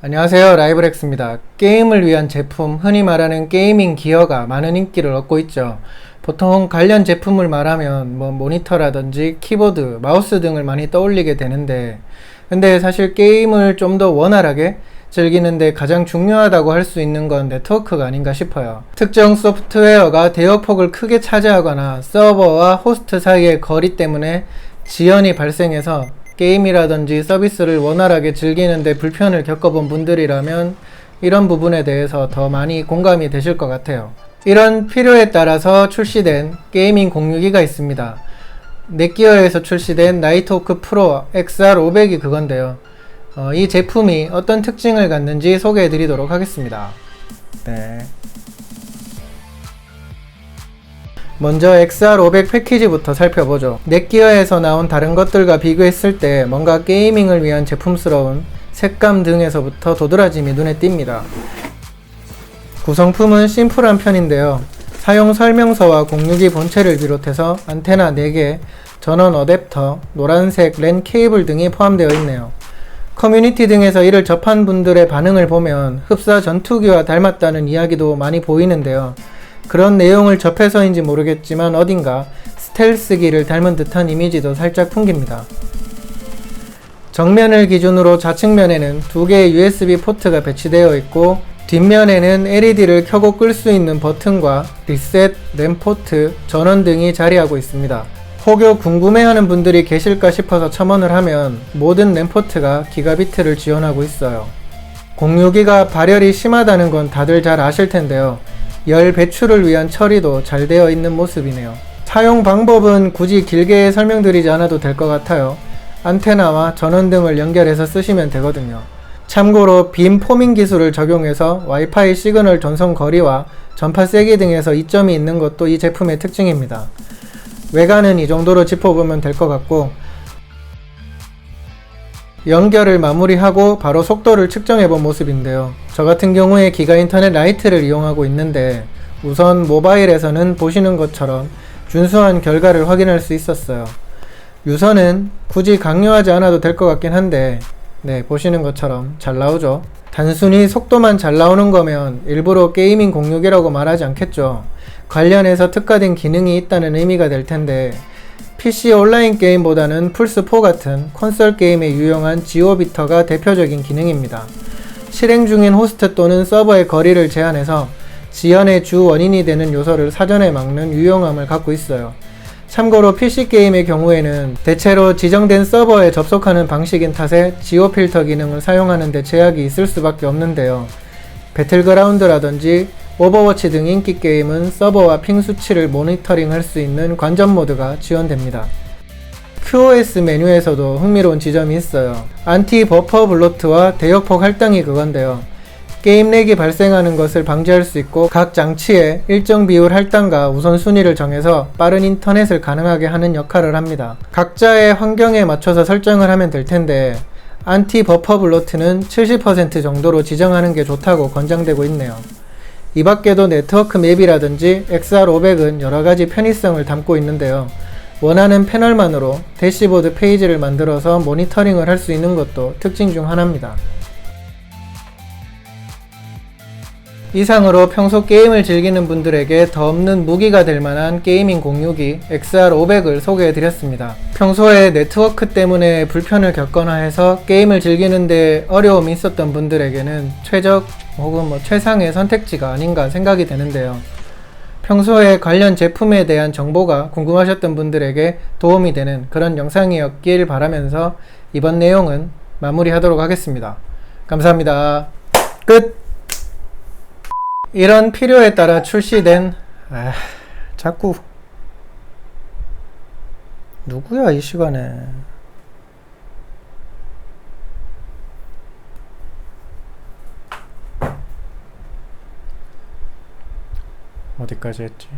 안녕하세요 라이브렉스입니다. 게임을 위한 제품, 흔히 말하는 게이밍 기어가 많은 인기를 얻고 있죠. 보통 관련 제품을 말하면 뭐 모니터라든지 키보드, 마우스 등을 많이 떠올리게 되는데 근데 사실 게임을 좀 더 원활하게 즐기는데 가장 중요하다고 할 수 있는 건 네트워크가 아닌가 싶어요. 특정 소프트웨어가 대역폭을 크게 차지하거나 서버와 호스트 사이의 거리 때문에 지연이 발생해서 게임이라든지 서비스를 원활하게 즐기는데 불편을 겪어본 분들이라면 이런 부분에 대해서 더 많이 공감이 되실 것 같아요. 이런 필요에 따라서 출시된 게이밍 공유기가 있습니다. 넷기어에서 출시된 나이트호크 프로 XR500이 그건데요. 어, 이 제품이 어떤 특징을 갖는지 소개해 드리도록 하겠습니다. 네. 먼저 XR500 패키지부터 살펴보죠. 넷기어에서 나온 다른 것들과 비교했을 때 뭔가 게이밍을 위한 제품스러운 색감 등에서부터 도드라짐이 눈에 띕니다. 구성품은 심플한 편인데요. 사용 설명서와 공유기 본체를 비롯해서 안테나 4개, 전원 어댑터, 노란색 랜 케이블 등이 포함되어 있네요. 커뮤니티 등에서 이를 접한 분들의 반응을 보면 흡사 전투기와 닮았다는 이야기도 많이 보이는데요. 그런 내용을 접해서인지 모르겠지만 어딘가 스텔스기를 닮은 듯한 이미지도 살짝 풍깁니다. 정면을 기준으로 좌측면에는 두 개의 USB 포트가 배치되어 있고 뒷면에는 LED를 켜고 끌 수 있는 버튼과 리셋, 램 포트, 전원 등이 자리하고 있습니다. 혹여 궁금해하는 분들이 계실까 싶어서 첨언을 하면 모든 램포트가 기가비트를 지원하고 있어요. 공유기가 발열이 심하다는 건 다들 잘 아실 텐데요. 열 배출을 위한 처리도 잘 되어 있는 모습이네요. 사용 방법은 굳이 길게 설명드리지 않아도 될 것 같아요. 안테나와 전원 등을 연결해서 쓰시면 되거든요. 참고로 빔 포밍 기술을 적용해서 와이파이 시그널 전송 거리와 전파 세기 등에서 이점이 있는 것도 이 제품의 특징입니다. 외관은 이 정도로 짚어보면 될 것 같고 연결을 마무리하고 바로 속도를 측정해 본 모습인데요. 저 같은 경우에 기가 인터넷 라이트를 이용하고 있는데 우선 모바일에서는 보시는 것처럼 준수한 결과를 확인할 수 있었어요. 유선은 굳이 강요하지 않아도 될 것 같긴 한데 네 보시는 것처럼 잘 나오죠. 단순히 속도만 잘 나오는 거면 일부러 게이밍 공유기라고 말하지 않겠죠. 관련해서 특화된 기능이 있다는 의미가 될 텐데 PC 온라인 게임보다는 플스4 같은 콘솔 게임에 유용한 지오비터가 대표적인 기능입니다. 실행 중인 호스트 또는 서버의 거리를 제한해서 지연의 주 원인이 되는 요소를 사전에 막는 유용함을 갖고 있어요. 참고로 PC 게임의 경우에는 대체로 지정된 서버에 접속하는 방식인 탓에 지오 필터 기능을 사용하는 데 제약이 있을 수밖에 없는데요. 배틀그라운드라든지 오버워치 등 인기 게임은 서버와 핑 수치를 모니터링 할 수 있는 관전 모드가 지원됩니다. QoS 메뉴에서도 흥미로운 지점이 있어요. 안티 버퍼 블로트와 대역폭 할당이 그건데요. 게임 렉이 발생하는 것을 방지할 수 있고 각 장치에 일정 비율 할당과 우선순위를 정해서 빠른 인터넷을 가능하게 하는 역할을 합니다. 각자의 환경에 맞춰서 설정을 하면 될 텐데 안티 버퍼 블로트는 70% 정도로 지정하는 게 좋다고 권장되고 있네요. 이 밖에도 네트워크 맵이라든지 XR500은 여러가지 편의성을 담고 있는데요. 원하는 패널만으로 대시보드 페이지를 만들어서 모니터링을 할 수 있는 것도 특징 중 하나입니다. 이상으로 평소 게임을 즐기는 분들에게 더 없는 무기가 될 만한 게이밍 공유기 XR500을 소개해 드렸습니다. 평소에 네트워크 때문에 불편을 겪거나 해서 게임을 즐기는데 어려움이 있었던 분들에게는 최적 혹은 뭐 최상의 선택지가 아닌가 생각이 되는데요. 평소에 관련 제품에 대한 정보가 궁금하셨던 분들에게 도움이 되는 그런 영상이었길 바라면서 이번 내용은 마무리하도록 하겠습니다. 감사합니다. 끝! 이런 필요에 따라 출시된 아, 자꾸 누구야 이 시간에 어디까지 했지?